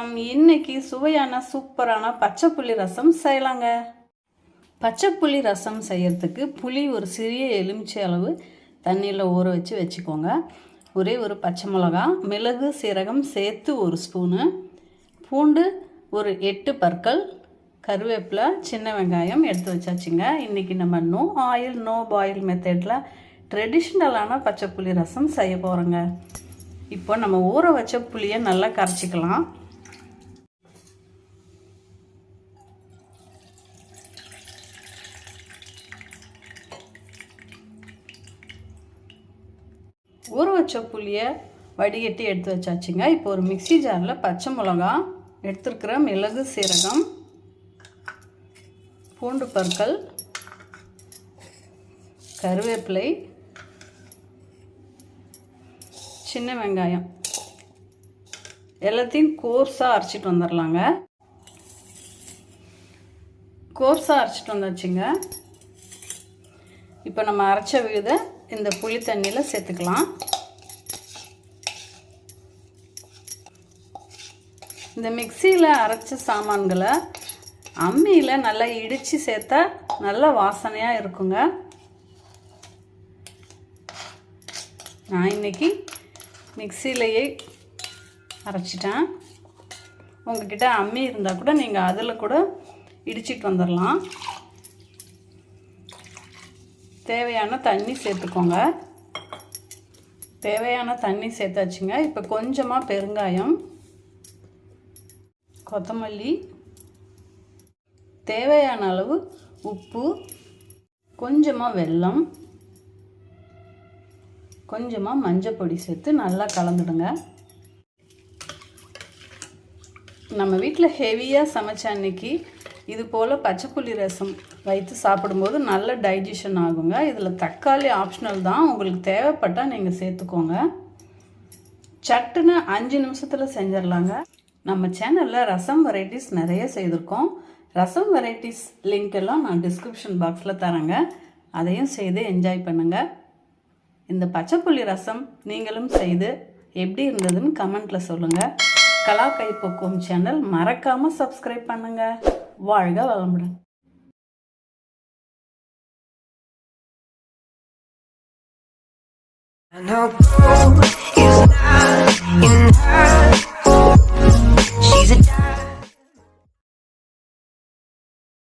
வணக்கம். இன்னைக்கு சுவையான சூப்பரான பச்சை புளி ரசம் செய்யலாங்க. பச்சை புளி ரசம் செய்யறதுக்கு புளி ஒரு சிறிய எலுமிச்சை அளவு தண்ணியில் ஊற வச்சு வச்சுக்கோங்க. ஒரே ஒரு பச்சை மிளகா மிளகு சீரகம் சேர்த்து ஒரு ஸ்பூனு பூண்டு ஒரு எட்டு பற்கள் கருவேப்பிலை சின்ன வெங்காயம் எடுத்து வச்சாச்சுங்க. இன்றைக்கி நம்ம நோ ஆயில் நோ பாயில் மெத்தடில் ட்ரெடிஷ்னலான பச்சை புளி ரசம் செய்ய போகிறோங்க இப்போ நம்ம ஊற வச்ச புளியை நல்லா கரைச்சிக்கலாம். ஊற வச்ச புளியை வடிகட்டி எடுத்து வச்சாச்சுங்க. இப்போ ஒரு மிக்சி ஜாரில் பச்சை மிளகா எடுத்துருக்கிற மிளகு சீரகம் பூண்டு பற்கள் கருவேப்பிலை சின்ன வெங்காயம் எல்லாத்தையும் கோர்ஸாக அரைச்சிட்டு வந்துடலாங்க கோர்ஸாக அரைச்சிட்டு வந்தாச்சுங்க. இப்போ நம்ம அரைச்ச விதை இந்த புளி தண்ணியில் சேர்த்துக்கலாம். இந்த மிக்சியில் அரைச்ச சாமான்களை அம்மியில் நல்லா இடித்து சேர்த்தா நல்ல வாசனையாக இருக்குங்க. நான் இன்னைக்கு மிக்சியிலையே அரைச்சிட்டேன். உங்ககிட்ட அம்மி இருந்தால் கூட நீங்கள் அதில் கூட இடிச்சிட்டு வந்துடலாம் தேவையான தண்ணி சேர்த்துக்கோங்க. தேவையான தண்ணி சேர்த்தாச்சுங்க. இப்போ கொஞ்சமாக பெருங்காயம் கொத்தமல்லி தேவையான அளவு உப்பு கொஞ்சமாக வெல்லம் கொஞ்சமாக மஞ்சள் பொடி சேர்த்து நல்லா கலந்துடுங்க. நம்ம வீட்டில் ஹெவியாக சமைச்ச அன்னைக்கு இது போல் பச்சைப்புள்ளி ரசம் வைத்து சாப்பிடும்போது நல்ல டைஜஷன் ஆகுங்க. இதில் தக்காளி ஆப்ஷனல் தான். உங்களுக்கு தேவைப்பட்டால் நீங்கள் சேர்த்துக்கோங்க. சட்டுன்னு அஞ்சு நிமிஷத்தில் செஞ்சிடலாங்க. நம்ம சேனலில் ரசம் வெரைட்டிஸ் நிறைய செய்திருக்கோம். ரசம் வெரைட்டிஸ் லிங்க் எல்லாம் நான் டிஸ்கிரிப்ஷன் பாக்ஸில் தரேங்க. அதையும் செய்து என்ஜாய் பண்ணுங்கள் இந்த பச்சைப்புள்ளி ரசம் நீங்களும் செய்து எப்படி இருந்ததுன்னு கமெண்ட்டில் சொல்லுங்கள் கலா கைப்பக்குவம் சேனல் மறக்காமல் சப்ஸ்கிரைப் பண்ணுங்கள் வாழ்க வளமுடன். I know.